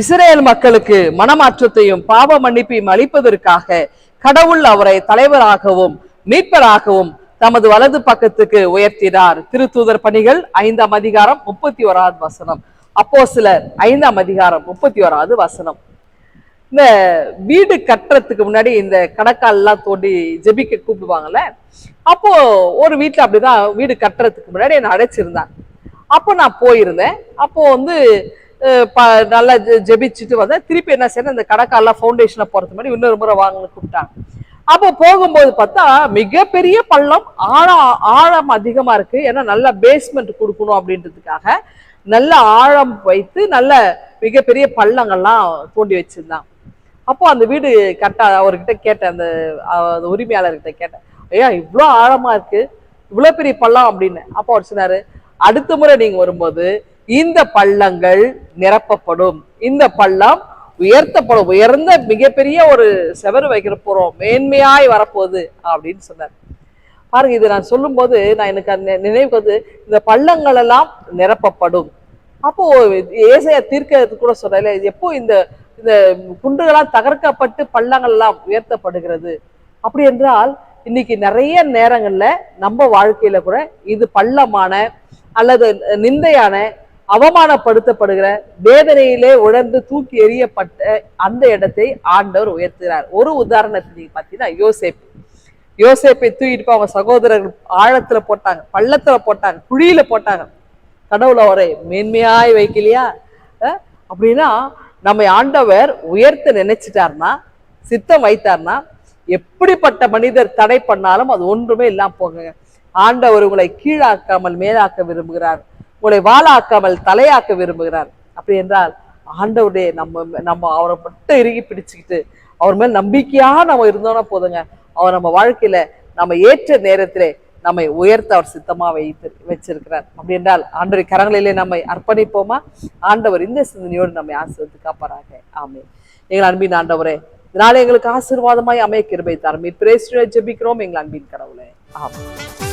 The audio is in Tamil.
இஸ்ரேல் மக்களுக்கு மனமாற்றத்தையும் பாவ மன்னிப்பையும் அளிப்பதற்காக கடவுள் அவரை தலைவராகவும் மீட்பராகவும் தமது வலது பக்கத்துக்கு உயர்த்தினார். திருத்தூதர் பணிகள் ஐந்தாம் அதிகாரம் முப்பத்தி ஓராவது வசனம். அப்போ சிலர் ஐந்தாம் அதிகாரம் முப்பத்தி ஓராவது வசனம். இந்த வீடு கட்டுறதுக்கு முன்னாடி இந்த கணக்கால் எல்லாம் தோண்டி ஜெபிக்க கூப்பிடுவாங்கல்ல? அப்போ ஒரு வீட்டில் அப்படிதான் வீடு கட்டுறதுக்கு முன்னாடி என்னை அடைச்சிருந்தாங்க அப்போ நான் போயிருந்தேன். அப்போ வந்து நல்லா ஜெபிச்சுட்டு வந்தேன் திருப்பி என்ன செய்யணும் இந்த கணக்காலாம் ஃபவுண்டேஷனை போகிறது முன்னாடி இன்னொரு முறை வாங்கன்னு கூப்பிட்டாங்க. அப்போ போகும்போது பார்த்தா மிகப்பெரிய பள்ளம் ஆழம் ஆழம் அதிகமாக இருக்குது ஏன்னா நல்ல பேஸ்மெண்ட் கொடுக்கணும் அப்படின்றதுக்காக நல்ல ஆழம் வைத்து நல்ல மிகப்பெரிய பள்ளங்கள்லாம் தோண்டி வச்சுருந்தான் அப்போ அந்த வீடு கரெக்டாக அவர்கிட்ட கேட்டேன் அந்த அந்த உரிமையாளர்கிட்ட கேட்டேன். ஐயா இவ்வளோ ஆழமாக இருக்குது இவ்வளோ பெரிய பள்ளம் அப்படின்னு. அப்போ அவர் சொன்னார் அடுத்த முறை நீங்கள் வரும்போது இந்த பள்ளங்கள் நிரப்பப்படும். இந்த பள்ளம் உயர்த்தப்படும். உயர்ந்த மிகப்பெரிய ஒரு செவரு வைக்கிற போறோம். மேன்மையாய் வரப்போகுது அப்படின்னு சொன்னார். பாருங்க இது நான் சொல்லும்போது நான் எனக்கு அந்த நினைவுக்கு வந்து இந்த பள்ளங்கள் எல்லாம் நிரப்பப்படும். அப்போ ஏசையா தீர்க்கிறது கூட சொல்றேன் எப்போ இந்த இந்த குண்டுகளால் தகர்க்கப்பட்டு பள்ளங்கள் எல்லாம் உயர்த்தப்படுகிறது? அப்படி என்றால் இன்னைக்கு நிறைய நேரங்கள்ல நம்ம வாழ்க்கையில கூட இது பள்ளமான அல்லது நிந்தையான அவமானப்படுத்தப்படுகிற வேதனையிலே உழந்து தூக்கி எறியப்பட்ட அந்த இடத்தை ஆண்டவர் உயர்த்துகிறார். ஒரு உதாரணத்தை நீங்க பார்த்தீங்கன்னா யோசேப்பு. யோசேப்பை தூக்கிட்டு போய் அவங்க சகோதரர்கள் ஆழத்துல போட்டாங்க பள்ளத்துல போட்டாங்க குழியில போட்டாங்க. கடவுளை அவரை மேன்மையாய் வைக்கலையா? அப்படின்னா நம்மை ஆண்டவர் உயர்த்த நினைச்சிட்டார்னா சித்தம் வைத்தார்னா எப்படிப்பட்ட மனிதர் தடை பண்ணாலும் அது ஒன்றுமே இல்லாம போங்க ஆண்டவர் உங்களை கீழாக்காமல் மேலாக்க விரும்புகிறார். உங்களை வாழாக்காமல் தலையாக்க விரும்புகிறார். அப்படி என்றால் ஆண்டவருடைய நம்ம நம்ம அவரை மட்டும் இறுகி பிடிச்சுக்கிட்டு அவர் மேல் நம்பிக்கையா நம்ம இருந்தோம்னா போதுங்க. அவர் நம்ம வாழ்க்கையில நம்ம ஏற்ற நேரத்திலே நம்மை உயர்த்த அவர் சித்தமா வைத்து வச்சிருக்கிறார். அப்படி என்றால் ஆண்டவர் கரங்களிலே நம்மை அர்ப்பணிப்போமா? ஆண்டவர் இந்த சிந்தனையோடு நம்மை ஆசிர்வத்து காப்பாராக. ஆமே எங்கள் அன்பின் ஆண்டவரே இதனால எங்களுக்கு ஆசீர்வாதமாய் அமைய கிருபை தாரும். பிரேசுரை ஜெபிக்கிறோம் எங்கள் அன்பின் கடவுளே. ஆமாம்